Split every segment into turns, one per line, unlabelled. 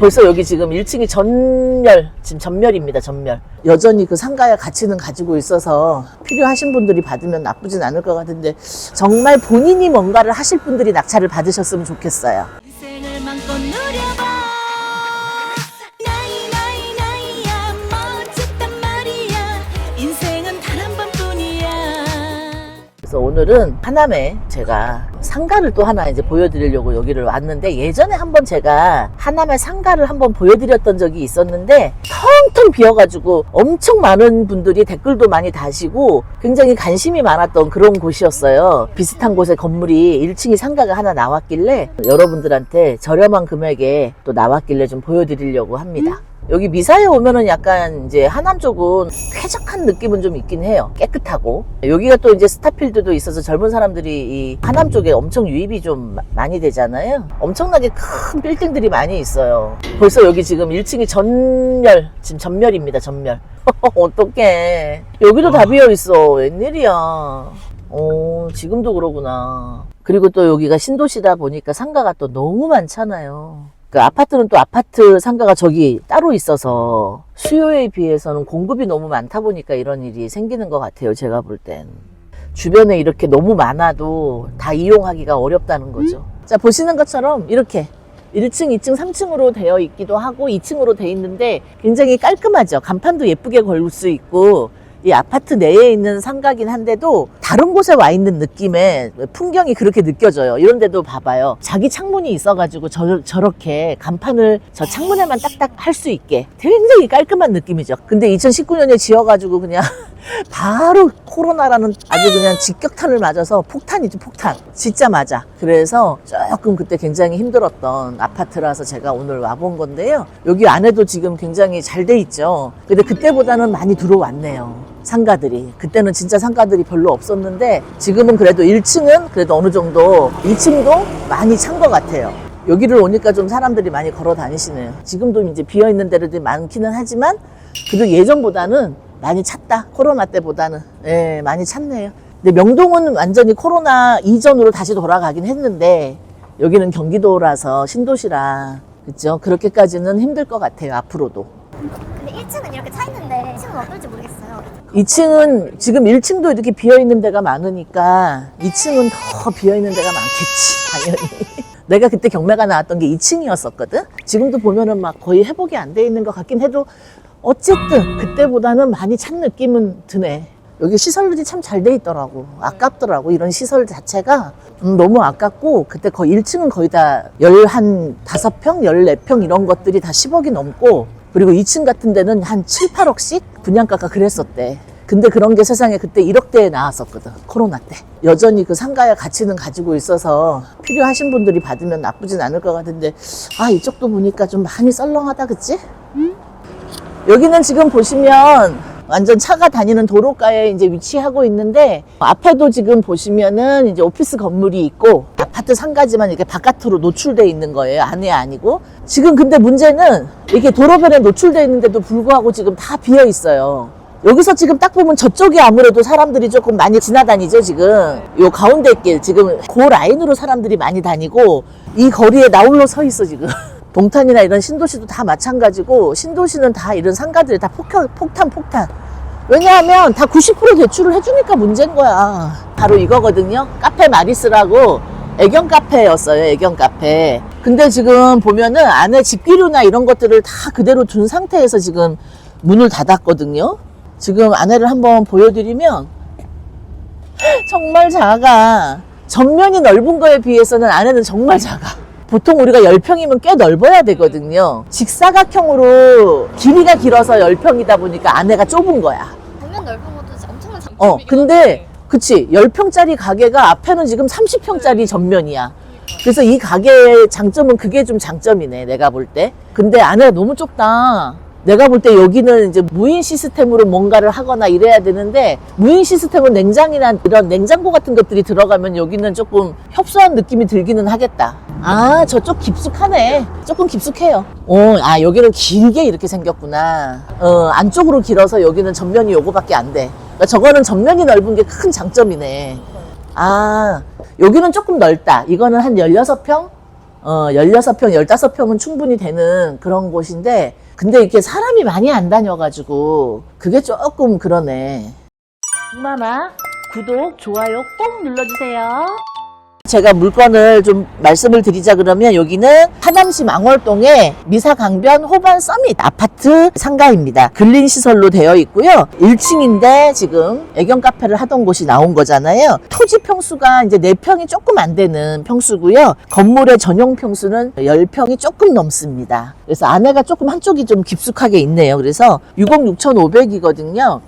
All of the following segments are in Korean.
벌써 여기 지금 1층이 전멸, 지금 전멸입니다, 전멸. 여전히 그 상가의 가치는 가지고 있어서 필요하신 분들이 받으면 나쁘진 않을 것 같은데 정말 본인이 뭔가를 하실 분들이 낙찰을 받으셨으면 좋겠어요. 그래서 오늘은 하남에 제가 상가를 또 하나 이제 보여드리려고 여기를 왔는데 예전에 한번 제가 하남의 상가를 한번 보여드렸던 적이 있었는데 텅텅 비어가지고 엄청 많은 분들이 댓글도 많이 다시고 굉장히 관심이 많았던 그런 곳이었어요. 비슷한 곳에 건물이 1층이 상가가 하나 나왔길래 여러분들한테 저렴한 금액에 또 나왔길래 좀 보여드리려고 합니다. 여기 미사에 오면은 약간 이제 하남 쪽은 쾌적한 느낌은 좀 있긴 해요. 깨끗하고. 여기가 또 이제 스타필드도 있어서 젊은 사람들이 이 하남 쪽에 엄청 유입이 좀 마- 많이 되잖아요. 엄청나게 큰 빌딩들이 많이 있어요. 벌써 여기 지금 1층이 전멸, 지금 전멸입니다, 전멸. 어떡해. 여기도 다 비어 있어. 웬일이야. 어, 지금도 그러구나. 그리고 또 여기가 신도시다 보니까 상가가 또 너무 많잖아요. 그 아파트는 또 아파트 상가가 저기 따로 있어서 수요에 비해서는 공급이 너무 많다 보니까 이런 일이 생기는 것 같아요. 제가 볼 땐. 주변에 이렇게 너무 많아도 다 이용하기가 어렵다는 거죠. 자, 보시는 것처럼 이렇게 1층, 2층, 3층으로 되어 있기도 하고 2층으로 돼 있는데 굉장히 깔끔하죠. 간판도 예쁘게 걸 수 있고 이 아파트 내에 있는 상가긴 한데도 다른 곳에 와 있는 느낌의 풍경이 그렇게 느껴져요. 이런 데도 봐봐요. 자기 창문이 있어가지고 저, 저렇게 간판을 저 창문에만 딱딱 할 수 있게 굉장히 깔끔한 느낌이죠. 근데 2019년에 지어가지고 그냥 바로 코로나라는 아주 그냥 직격탄을 맞아서 폭탄이죠, 폭탄. 진짜 맞아. 그래서 조금 그때 굉장히 힘들었던 아파트라서 제가 오늘 와본 건데요. 여기 안에도 지금 굉장히 잘 돼 있죠. 근데 그때보다는 많이 들어왔네요. 상가들이. 그때는 진짜 상가들이 별로 없었는데 지금은 그래도 1층은 그래도 어느 정도 2층도 많이 찬 것 같아요. 여기를 오니까 좀 사람들이 많이 걸어 다니시네요. 지금도 이제 비어 있는 데들이 많기는 하지만 그래도 예전보다는 많이 찼다. 코로나 때보다는. 예, 많이 찼네요. 근데 명동은 완전히 코로나 이전으로 다시 돌아가긴 했는데 여기는 경기도라서 신도시라 그죠? 그렇게까지는 힘들 것 같아요. 앞으로도.
근데 1층은 이렇게 차 있는데 2층은 어떨지 모르겠어요.
2층은 지금 1층도 이렇게 비어 있는 데가 많으니까 2층은 더 비어 있는 데가 많겠지 당연히. 내가 그때 경매가 나왔던 게 2층이었었거든. 지금도 보면은 막 거의 회복이 안 돼 있는 것 같긴 해도 어쨌든 그때보다는 많이 찬 느낌은 드네. 여기 시설들이 참 잘 돼 있더라고. 아깝더라고. 이런 시설 자체가 음, 너무 아깝고 그때 거의 1층은 거의 다 15평, 14평 이런 것들이 다 10억이 넘고 그리고 2층 같은 데는 한 7, 8억씩 분양가가 그랬었대. 근데 그런 게 세상에 그때 1억대에 나왔었거든. 코로나 때. 여전히 그 상가의 가치는 가지고 있어서 필요하신 분들이 받으면 나쁘진 않을 것 같은데 아 이쪽도 보니까 좀 많이 썰렁하다 그치? 여기는 지금 보시면 완전 차가 다니는 도로가에 이제 위치하고 있는데 앞에도 지금 보시면은 이제 오피스 건물이 있고 아파트 상가지만 이렇게 바깥으로 노출돼 있는 거예요. 안에 아니고. 지금 근데 문제는 이게 도로변에 노출돼 있는데도 불구하고 지금 다 비어 있어요. 여기서 지금 딱 보면 저쪽에 아무래도 사람들이 조금 많이 지나다니죠, 지금. 요 가운데 길, 지금 그 라인으로 사람들이 많이 다니고 이 거리에 나홀로 서 있어, 지금. 동탄이나 이런 신도시도 다 마찬가지고 신도시는 다 이런 상가들이 다 폭탄, 폭탄, 폭탄. 왜냐하면 다 90% 대출을 해주니까 문제인 거야. 바로 이거거든요. 카페 마리스라고 애견 카페였어요. 애견 카페. 근데 지금 보면은 안에 집기류나 이런 것들을 다 그대로 둔 상태에서 지금 문을 닫았거든요. 지금 안에를 한번 보여드리면 정말 작아. 전면이 넓은 거에 비해서는 안에는 정말 작아. 보통 우리가 10평이면 꽤 넓어야 되거든요. 직사각형으로 길이가 길어서 10평이다 보니까 안에가 좁은 거야.
보면 넓은 것도 엄청난 장점.
어, 근데, 그치. 10평짜리 가게가 앞에는 지금 30평짜리 전면이야. 그래서 이 가게의 장점은 그게 좀 장점이네, 내가 볼 때. 근데 안에가 너무 좁다. 내가 볼 때 여기는 이제 무인 시스템으로 뭔가를 하거나 이래야 되는데, 무인 시스템은 냉장이나 이런 냉장고 같은 것들이 들어가면 여기는 조금 협소한 느낌이 들기는 하겠다. 아, 저쪽 깊숙하네. 조금 깊숙해요. 어, 아, 여기는 길게 이렇게 생겼구나. 어, 안쪽으로 길어서 여기는 전면이 요거밖에 안 돼. 그러니까 저거는 전면이 넓은 게 큰 장점이네. 아, 여기는 조금 넓다. 이거는 한 16평? 어, 16평, 15평은 충분히 되는 그런 곳인데, 근데 이렇게 사람이 많이 안 다녀가지고, 그게 조금 그러네. 엄마마, 구독, 좋아요 꼭 눌러주세요. 제가 물건을 좀 말씀을 드리자 그러면 여기는 하남시 망월동의 미사강변 호반 서밋 아파트 상가입니다. 근린 시설로 되어 있고요. 1층인데 지금 애견 카페를 하던 곳이 나온 거잖아요. 토지 평수가 이제 4평이 조금 안 되는 평수고요. 건물의 전용 평수는 10평이 조금 넘습니다. 그래서 안에가 조금 한쪽이 좀 깊숙하게 있네요. 그래서 6억 6,500이거든요.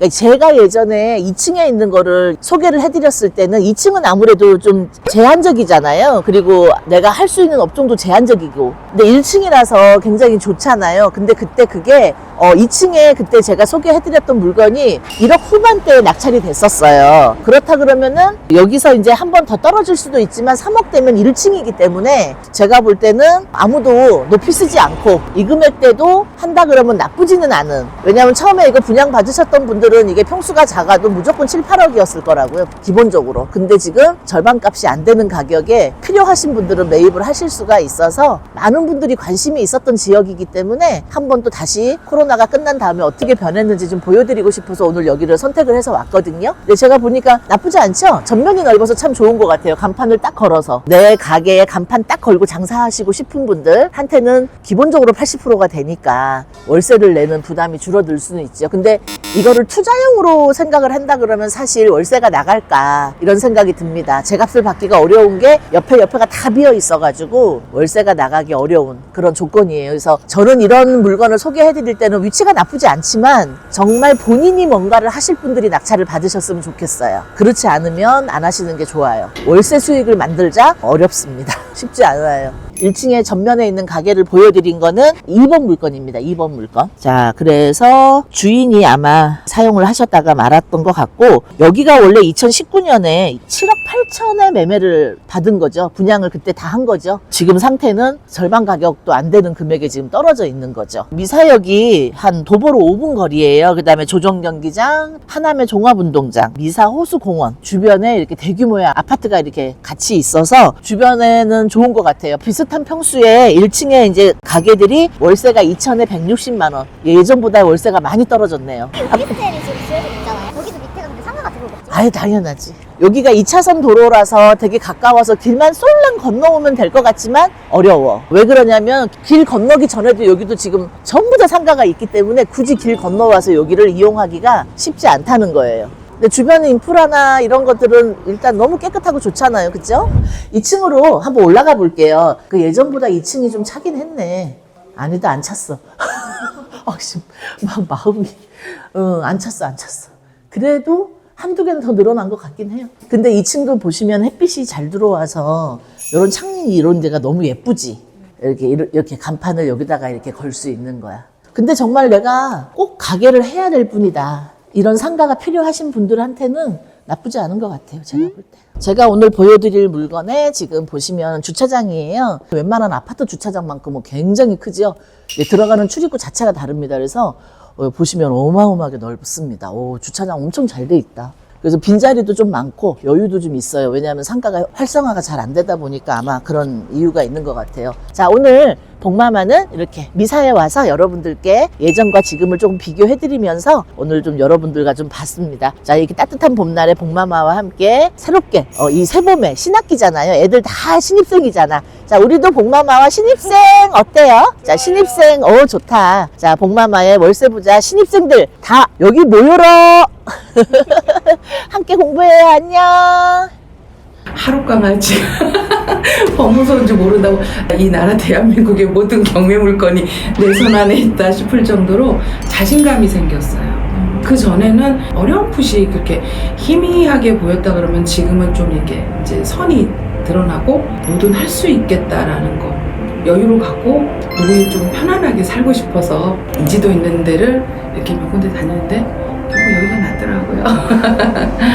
그러니까 제가 예전에 2층에 있는 거를 소개를 해드렸을 때는 2층은 아무래도 좀 제한적이잖아요. 그리고 내가 할 수 있는 업종도 제한적이고. 근데 1층이라서 굉장히 좋잖아요. 근데 그때 그게 어 2층에 그때 제가 소개해드렸던 물건이 1억 후반대에 낙찰이 됐었어요. 그렇다 그러면은 여기서 이제 한 번 더 떨어질 수도 있지만 3억 되면 1층이기 때문에 제가 볼 때는 아무도 높이 쓰지 않고 이 금액대도 한다 그러면 나쁘지는 않은. 왜냐하면 처음에 이거 분양 받으셨던 분들은 이게 평수가 작아도 무조건 7, 8억이었을 거라고요. 기본적으로. 근데 지금 절반 값이 안 되는 가격에 필요하신 분들은 매입을 하실 수가 있어서 많은 분들이 관심이 있었던 지역이기 때문에 한 번 또 다시 코로나 가 끝난 다음에 어떻게 변했는지 좀 보여드리고 싶어서 오늘 여기를 선택을 해서 왔거든요. 근데 제가 보니까 나쁘지 않죠? 전면이 넓어서 참 좋은 것 같아요. 간판을 딱 걸어서. 내 가게에 간판 딱 걸고 장사하시고 싶은 분들한테는 기본적으로 80%가 되니까 월세를 내는 부담이 줄어들 수는 있죠. 근데 이거를 투자용으로 생각을 한다 그러면 사실 월세가 나갈까 이런 생각이 듭니다. 제 값을 받기가 어려운 게 옆에 옆에가 다 비어 있어가지고 월세가 나가기 어려운 그런 조건이에요. 그래서 저는 이런 물건을 소개해 드릴 때는 위치가 나쁘지 않지만 정말 본인이 뭔가를 하실 분들이 낙찰을 받으셨으면 좋겠어요. 그렇지 않으면 안 하시는 게 좋아요. 월세 수익을 만들자 어렵습니다. 쉽지 않아요. 1층에 전면에 있는 가게를 보여드린 거는 2번 물건입니다. 2번 물건. 자, 그래서 주인이 아마 사용을 하셨다가 말았던 것 같고, 여기가 원래 2019년에 7억 8천에 매매를 받은 거죠. 분양을 그때 다 한 거죠. 지금 상태는 절반 가격도 안 되는 금액에 지금 떨어져 있는 거죠. 미사역이 한 도보로 5분 거리예요. 그 다음에 조정경기장, 하남의 종합운동장, 미사 호수공원 주변에 이렇게 대규모의 아파트가 이렇게 같이 있어서 주변에는 좋은 것 같아요. 비슷 한 평수에 1층에 이제 가게들이 월세가 2천에 160만 원. 예전보다 월세가 많이 떨어졌네요.
오피스텔이 지금 지어져 있잖아요. 거기도 밑에 근데 상가가 들어오겠죠?
아유 당연하지. 여기가 2차선 도로라서 되게 가까워서 길만 쏠랑 건너오면 될 것 같지만 어려워. 왜 그러냐면 길 건너기 전에도 여기도 지금 전부 다 상가가 있기 때문에 굳이 길 건너와서 여기를 이용하기가 쉽지 않다는 거예요. 근데 주변의 인프라나 이런 것들은 일단 너무 깨끗하고 좋잖아요. 그죠? 2층으로 한번 올라가 볼게요. 그 예전보다 2층이 좀 차긴 했네. 아니다, 안 찼어. 아, 씨, 막 마음이, 응, 안 찼어, 안 찼어. 그래도 한두 개는 더 늘어난 것 같긴 해요. 근데 2층도 보시면 햇빛이 잘 들어와서 이런 창문 이런 데가 너무 예쁘지. 이렇게- 이렇게 간판을 여기다가 이렇게 걸 수 있는 거야. 근데 정말 내가 꼭 가게를 해야 될 뿐이다. 이런 상가가 필요하신 분들한테는 나쁘지 않은 것 같아요. 제가 볼 때. 제가 오늘 보여드릴 물건에 지금 보시면 주차장이에요. 웬만한 아파트 주차장만큼은 굉장히 크죠. 예, 들어가는 출입구 자체가 다릅니다. 그래서 어, 보시면 어마어마하게 넓습니다. 오, 주차장 엄청 잘 돼 있다. 그래서 빈자리도 좀 많고 여유도 좀 있어요. 왜냐하면 상가가 활성화가 잘 안 되다 보니까 아마 그런 이유가 있는 것 같아요. 자, 오늘 복마마는 이렇게 미사에 와서 여러분들께 예전과 지금을 조금 비교해드리면서 오늘 좀 여러분들과 좀 봤습니다. 자, 이렇게 따뜻한 봄날에 복마마와 함께 새롭게 어, 이 새봄에 신학기잖아요. 애들 다 신입생이잖아. 자, 우리도 복마마와 신입생 어때요? 자, 신입생, 어, 좋다. 자, 복마마의 월세 부자 신입생들 다 여기 모여라. 함께 공부해요. 안녕.
하루 강아지가 법무서인지 모른다고 이 나라 대한민국의 모든 경매 물건이 내 손 안에 있다 싶을 정도로 자신감이 생겼어요. 그 전에는 어렴풋이 그렇게 희미하게 보였다 그러면 지금은 좀 이렇게 이제 선이 드러나고 뭐든 할 수 있겠다라는 거 여유를 갖고 우리 좀 편안하게 살고 싶어서 인지도 있는 데를 이렇게 몇 군데 다니는데 결국 여기가 낫더라고요.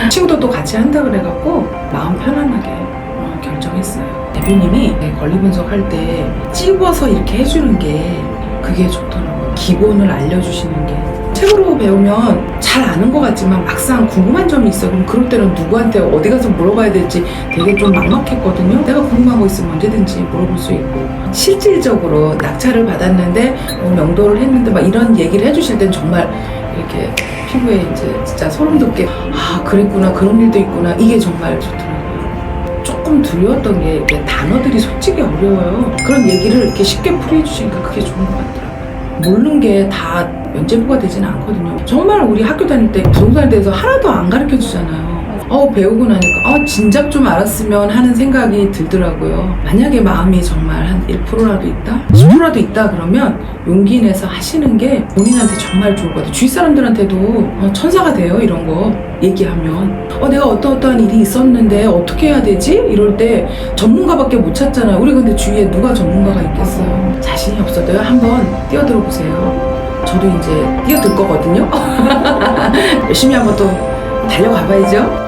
친구도 또 같이 한다 그래갖고 마음 편안하게 어, 결정했어요. 대표님이 권리 분석할 때 찝어서 이렇게 해주는 게 그게 좋더라고요. 기본을 알려주시는 게 책으로 배우면 잘 아는 것 같지만 막상 궁금한 점이 있어. 그럼 그럴 때는 누구한테 어디 가서 물어봐야 될지 되게 좀 막막했거든요. 내가 궁금한 거 있으면 언제든지 물어볼 수 있고. 실질적으로 낙찰을 받았는데 뭐 명도를 했는데 막 이런 얘기를 해주실 땐 정말 이렇게 피부에 이제 진짜 소름 돋게 아 그랬구나 그런 일도 있구나 이게 정말 좋더라고요. 조금 두려웠던 게 이게 단어들이 솔직히 어려워요. 그런 얘기를 이렇게 쉽게 풀이해 주시니까 그게 좋은 것 같더라고요. 모르는 게다 면제부가 되지는 않거든요. 정말 우리 학교 다닐 때 부동산에 대해서 하나도 안 가르쳐 주잖아요. 어, 배우고 나니까, 어, 진작 좀 알았으면 하는 생각이 들더라고요. 만약에 마음이 정말 한 1%라도 있다? 10%라도 있다 그러면 용기 내서 하시는 게 본인한테 정말 좋을 것 같아요. 주위 사람들한테도 어, 천사가 돼요, 이런 거. 얘기하면. 어, 내가 어떠 어떠한 일이 있었는데 어떻게 해야 되지? 이럴 때 전문가밖에 못 찾잖아요. 우리 근데 주위에 누가 전문가가 있겠어요? 자신이 없어도요. 한번 뛰어들어 보세요. 저도 이제 뛰어들 거거든요. 열심히 한번 또 달려가 봐야죠.